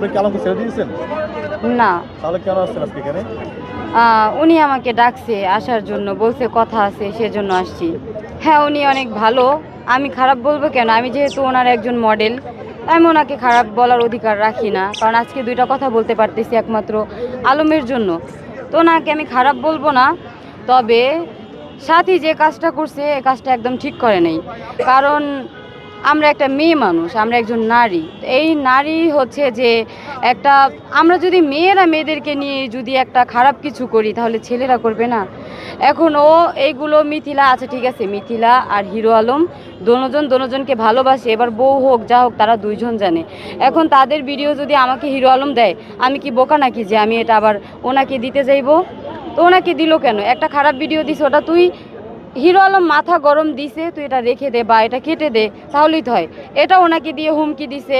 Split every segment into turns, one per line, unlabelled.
আপনি কি ছেড়ে দিয়েছেন?
না।
তাহলে কেন আসছেন আজকে এখানে?
উনি আমাকে ডাকছে আসার জন্য বলছে কথা আছে সেজন্য আসছি। হ্যাঁ উনি অনেক ভালো। আমি খারাপ বলব কেন? আমি যেহেতু ওনার একজন মডেল আমি ওনাকে খারাপ বলার অধিকার রাখি না। কারণ আজকে দুইটা কথা বলতে পারতেছি একমাত্র আলমের জন্য। তো ওনাকে আমি খারাপ বলব না। তবে সাথী যে কাজটা করছে এ কাজটা একদম ঠিক করে নেই। কারণ আমরা একটা মেয়ে মানুষ, আমরা একজন নারী। এই নারী হচ্ছে যে একটা, আমরা যদি মেয়েরা মেয়েদেরকে নিয়ে যদি একটা খারাপ কিছু করি, তাহলে ছেলেরা করবে না। এখন ও এইগুলো মিথিলা আচ্ছা ঠিক আছে, মিথিলা আর হিরো আলম দোনোজন দোনোজনকে ভালোবাসে, এবার বউ হোক, যা হোক, তারা দুইজন জানে। এখন তাদের ভিডিও যদি আমাকে হিরো আলম দেয়, আমি কি বোকা নাকি যে আমি এটা আবার ওনাকে দিতে যাইবো? তো ওনাকে দিল কেন? একটা খারাপ ভিডিও দিস, ওটা তুই হিরো আলম মাথা গরম দিছে তুই এটা রেখে দে বা এটা কেটে দে তাহলেই তো হয়। এটা ওনাকে দিয়ে হুমকি দিছে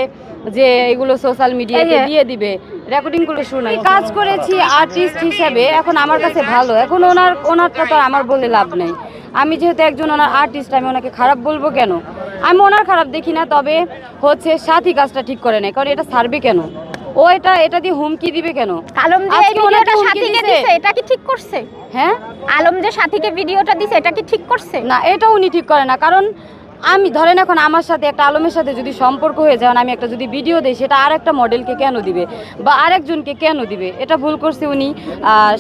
যে এগুলো সোশ্যাল মিডিয়াতে দিয়ে দিবে। রেকর্ডিং করে শোনাই। কাজ করেছি আর্টিস্ট হিসাবে এখন আমার কাছে ভালো। এখন ওনার ওনারটা তো আমার বলে লাভ নেই। আমি যেহেতু একজন ওনার আর্টিস্ট আমি ওনাকে খারাপ বলব কেন? আমি ওনার খারাপ দেখি না তবে হচ্ছে সাথী কাজটা ঠিক করে নেয় কারণ এটা ছাড়বে কেন? ও এটা এটা দিয়ে হুমকি দিবে কেন?
আলম যে এই ভিডিওটা সাথীকে
দিছে।
এটা কি ঠিক করছে?
হ্যাঁ?
আলম যে সাথীকে ভিডিওটা দিছে এটা কি ঠিক করছে?
না এটা উনি ঠিক করে না কারণ আমি ধরেন এখন আমার সাথে একটা আলমের সাথে যদি সম্পর্ক হয়ে যায় আমি একটা যদি ভিডিও দিই সেটা আর একটা মডেলকে কেন দিবে? বা আরেকজনকে কেন দিবে? এটা ভুল করছে উনি।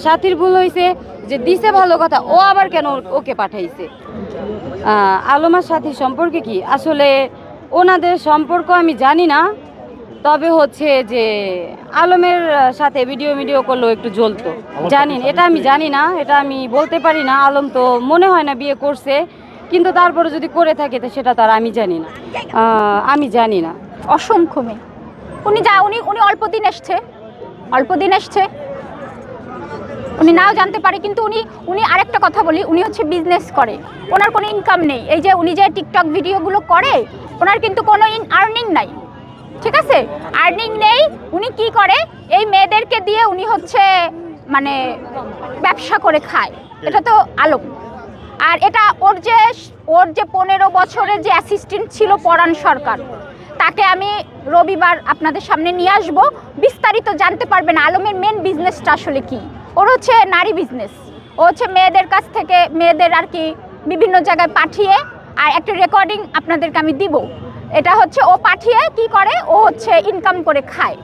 সাথীর ভুল হয়েছে যে দিছে ভালো কথা ও আবার কেন ওকে পাঠাইছে? আহ, আলম আর সাথীর সম্পর্কে কি? আসলে ওনাদের সম্পর্ক আমি জানি না তবে হচ্ছে যে আলমের সাথে ভিডিও ভিডিও করলেও একটু জ্বলতো। জানি এটা আমি জানি না এটা আমি বলতে পারি না আলম তো মনে হয় না বিয়ে করছে কিন্তু তারপরে যদি করে থাকে তো সেটা তার আমি জানি না। আমি জানি না।
অসংখ্য মেয়ে। উনি যা উনি উনি অল্প দিন এসছে অল্প দিন এসছে। উনি নাও জানতে পারে কিন্তু উনি উনি আরেকটা কথা বলি উনি হচ্ছে বিজনেস করে। ওনার কোনো ইনকাম নেই। এই যে উনি যে টিকটক ভিডিওগুলো করে ওনার কিন্তু কোনো ইন আর্নিং নাই। ঠিক আছে? আর্নিং নেই উনি কি করে? এই মেয়েদেরকে দিয়ে উনি হচ্ছে মানে ব্যবসা করে খায়। এটা তো আলোক। আর এটা ওর যে ওর যে পনেরো বছরের যে অ্যাসিস্ট্যান্ট ছিল পরাণ সরকার তাকে আমি রবিবার আপনাদের সামনে নিয়ে আসব। বিস্তারিত জানতে পারবেন আলমের মেন বিজনেসটা আসলে কি। ওর হচ্ছে নারী বিজনেস ও হচ্ছে মেয়েদের কাছ থেকে মেয়েদের আর কি বিভিন্ন জায়গায় পাঠিয়ে আর একটা রেকর্ডিং আপনাদেরকে আমি দিব। এটা হচ্ছে ও পাঠিয়ে কি করে? ও হচ্ছে ইনকাম করে খায়।